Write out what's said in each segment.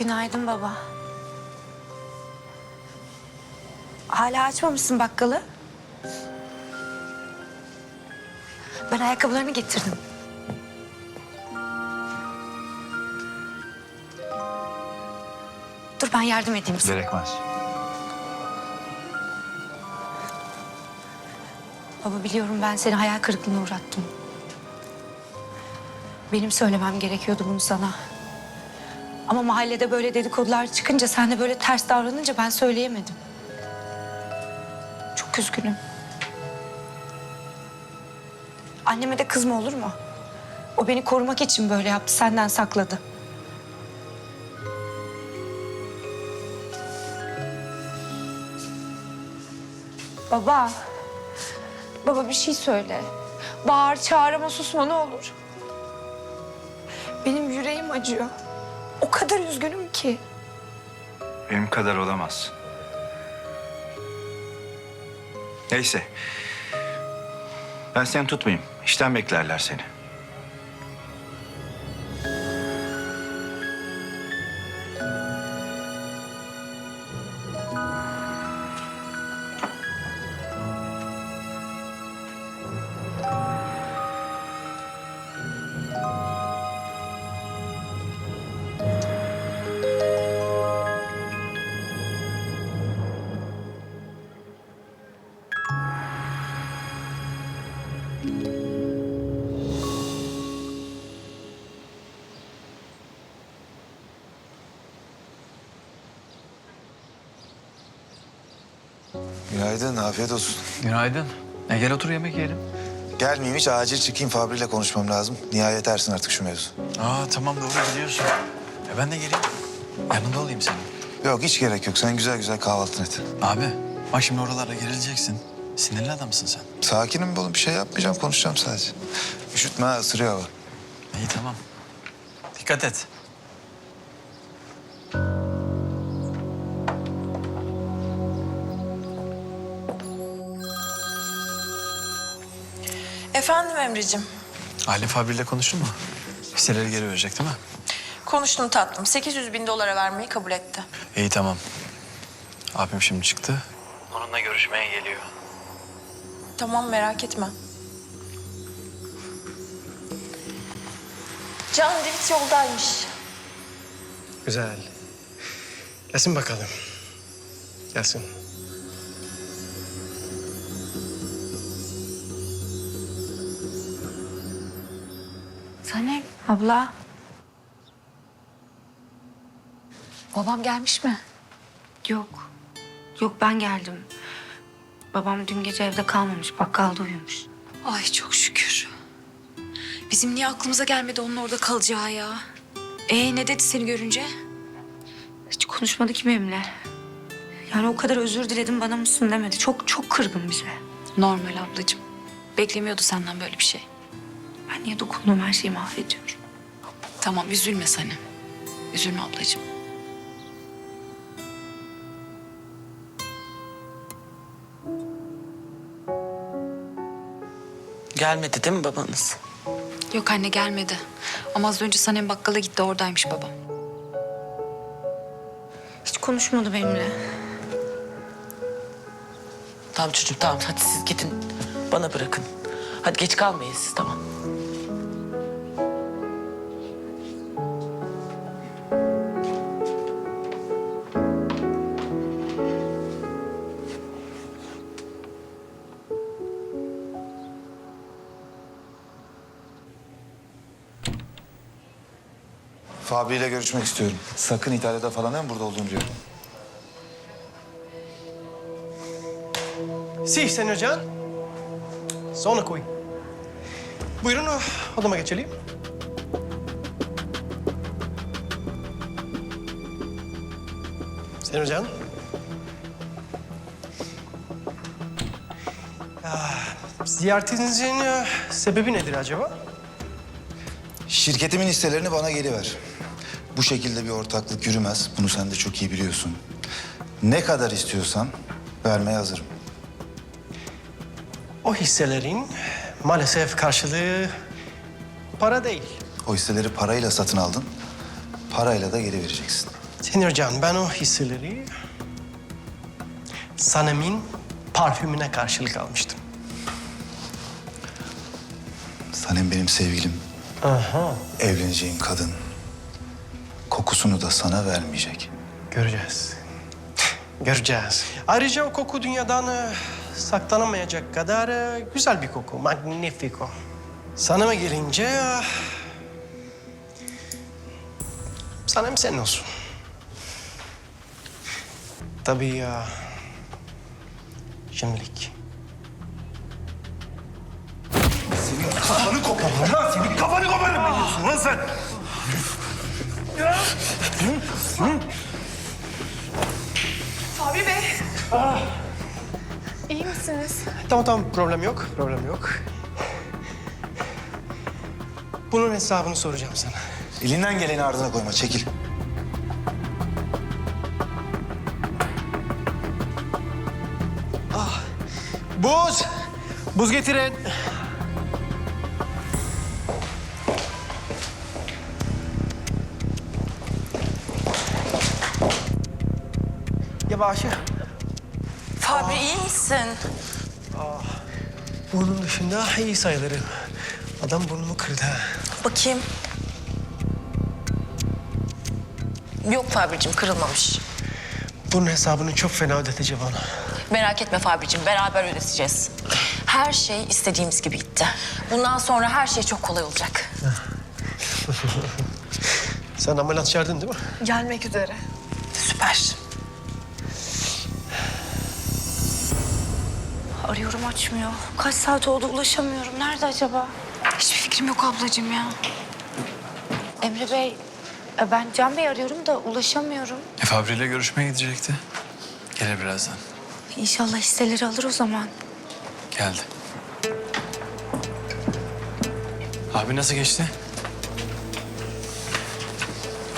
Günaydın baba. Hala açmamışsın bakkalı. Ben ayakkabılarını getirdim. Dur ben yardım edeyim sana. Gerekmez. Baba biliyorum ben seni hayal kırıklığına uğrattım. Benim söylemem gerekiyordu bunu sana. Ama mahallede böyle dedikodular çıkınca sen de böyle ters davranınca ben söyleyemedim. Çok üzgünüm. Anneme de kızma olur mu? O beni korumak için böyle yaptı, senden sakladı. Baba. Baba bir şey söyle. Bağır çağır ama susma ne olur. Benim yüreğim acıyor. O kadar üzgünüm ki. Benim kadar olamaz. Neyse. Ben seni tutmayayım. İşten beklerler seni. Günaydın, afiyet olsun. Günaydın. E gel otur yemek yiyelim. Gelmeyeyim hiç acil çıkayım Fabri ile konuşmam lazım. Nihayet ersin artık şu mevzu. Aa tamam doğru gidiyorsun. E ben de geleyim. Yanında olayım senin. Yok hiç gerek yok. Sen güzel güzel kahvaltını et. Abi bak şimdi oralara gerileceksin. Sinirli adamsın sen. Sakinim oğlum bir şey yapmayacağım konuşacağım sadece. Üşütme ha ısırıyor hava. İyi tamam. Dikkat et. Efendim Emre'cim. Aile Fabri ile konuştun mu? Hisseleri geri verecek değil mi? Konuştum tatlım. 800 bin dolara vermeyi kabul etti. İyi tamam. Abim şimdi çıktı. Onunla görüşmeye geliyor. Tamam merak etme. Can Divit yoldaymış. Güzel. Gelsin bakalım. Gelsin. Abla. Babam gelmiş mi? Yok. Yok ben geldim. Babam dün gece evde kalmamış. Bakkalda uyumuş. Ay çok şükür. Bizim niye aklımıza gelmedi onun orada kalacağı ya? Ee ne dedi seni görünce? Hiç konuşmadı ki benimle. Yani o kadar özür diledim bana mısın demedi. Çok çok kırgın bize. Normal ablacığım. Beklemiyordu senden böyle bir şey. Ben niye dokunduğum her şeyi mahvediyorum. Tamam üzülme Sanem. Üzülme ablacığım. Gelmedi değil mi babanız? Yok anne gelmedi. Ama az önce Sanem bakkala gitti oradaymış babam. Hiç konuşmadı benimle. Tamam çocuğum tamam hadi siz gidin bana bırakın. Hadi geç kalmayın siz tamam. Fabri ile görüşmek istiyorum. Sakın İtalya'da falan deme burada olduğunu diyorum. Si, Senyor Can. Sonra koy. Buyurun odama geçelim. Senyor Can. Ziyaretinizin eh, sebebi nedir acaba? Şirketimin hisselerini bana geri ver. Bu şekilde bir ortaklık yürümez. Bunu sen de çok iyi biliyorsun. Ne kadar istiyorsan vermeye hazırım. O hisselerin maalesef karşılığı para değil. O hisseleri parayla satın aldın. Parayla da geri vereceksin. Senyor Can, ben o hisseleri Sanem'in parfümüne karşılık almıştım. Sanem benim sevgilim. Aha. Evleneceğim kadın. Kokusunu da sana vermeyecek. Göreceğiz. Göreceğiz. Ayrıca o koku dünyadan e, saklanamayacak kadar e, güzel bir koku. Magnifico. Sanama gelince... e, Sanem senin olsun. Tabii ya. Şimdilik. Kafanı koparım lan senin kafanı koparım biliyorsun lan sen. Fabri Bey. İyi misiniz? Tamam tamam problem yok. Problem yok. Bunun hesabını soracağım sana. Elinden geleni ardına koyma çekil. Buz! Buz getirin. Yavaş. Fabri iyi misin? Bunun dışında iyi sayılırım. Adam burnumu kırdı. ha. Bakayım. Yok Fabricim kırılmamış. Bunun hesabını çok fena ödeteceğim ona. Merak etme Fabricim beraber ödeteceğiz. Her şey istediğimiz gibi gitti. Bundan sonra her şey çok kolay olacak. Sen ameliyat çağırdın değil mi? Gelmek üzere. Süper. Arıyorum açmıyor. Kaç saat oldu ulaşamıyorum. Nerede acaba? Hiçbir fikrim yok ablacığım ya. Emre Bey, e, ben Can Bey arıyorum da ulaşamıyorum. E, Fabri ile görüşmeye gidecekti. Gelir birazdan. İnşallah hisseleri alır o zaman. Geldi. Abi nasıl geçti?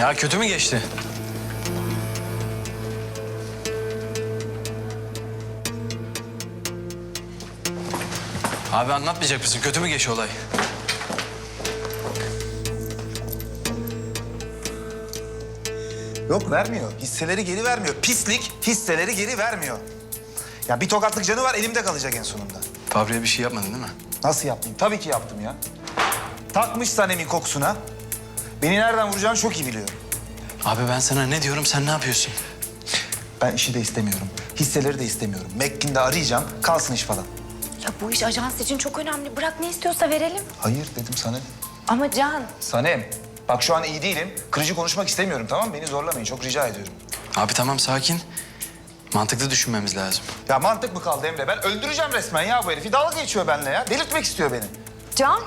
Ya kötü mü geçti? Abi anlatmayacak mısın? Kötü mü geçti olay? Yok vermiyor. Hisseleri geri vermiyor. Pislik hisseleri geri vermiyor. Ya bir tokatlık canı var elimde kalacak en sonunda. Fabri'ye bir şey yapmadın değil mi? Nasıl yapmayayım? Tabii ki yaptım ya. Takmış Sanem'in kokusuna. Beni nereden vuracağını çok iyi biliyor. Abi ben sana ne diyorum sen ne yapıyorsun? Ben işi de istemiyorum. Hisseleri de istemiyorum. Mekkin'de arayacağım. Kalsın iş falan. Ya bu iş ajans için çok önemli. Bırak ne istiyorsa verelim. Hayır dedim Sanem. Ama Can, Sanem. Bak şu an iyi değilim. Kırıcı konuşmak istemiyorum tamam mı? Beni zorlamayın. Çok rica ediyorum. Abi tamam sakin. Mantıklı düşünmemiz lazım. Ya mantık mı kaldı Emre? Ben öldüreceğim resmen ya bu herifi. Dalga geçiyor benimle ya. Delirtmek istiyor beni. Can?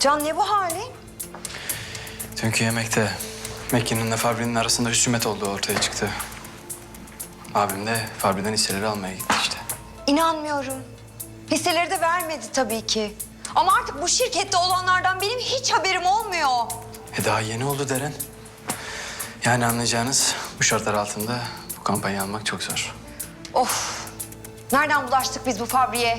Can ne bu hali? Dünkü yemekte Mekke'nin Fabri'nin arasında husumet olduğu ortaya çıktı. Abim de Fabri'den hisseleri almaya gitti işte. İnanmıyorum. Hisseleri de vermedi tabii ki. Ama artık bu şirkette olanlardan benim hiç haberim olmuyor. E daha yeni oldu Deren. Yani anlayacağınız bu şartlar altında bu kampanyayı almak çok zor. Of. Nereden bulaştık biz bu fabriğe?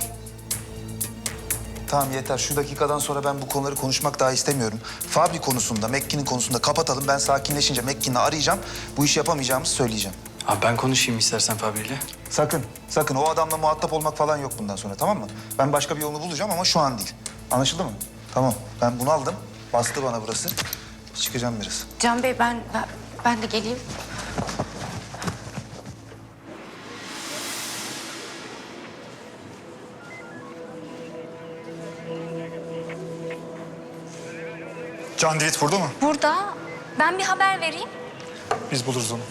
Tamam yeter. Şu dakikadan sonra ben bu konuları konuşmak daha istemiyorum. Fabri konusunda, Mekkin'in konusunda kapatalım. Ben sakinleşince Mekkin'i arayacağım. Bu işi yapamayacağımızı söyleyeceğim. Abi ben konuşayım istersen Fabri'yle. Sakın, sakın. O adamla muhatap olmak falan yok bundan sonra tamam mı? Ben başka bir yolunu bulacağım ama şu an değil. Anlaşıldı mı? Tamam. Ben bunu aldım. Bastı bana burası. Çıkacağım biraz. Can Bey ben, ben, ben de geleyim. Can Divit burada mı? Burada Ben bir haber vereyim. Biz buluruz onu.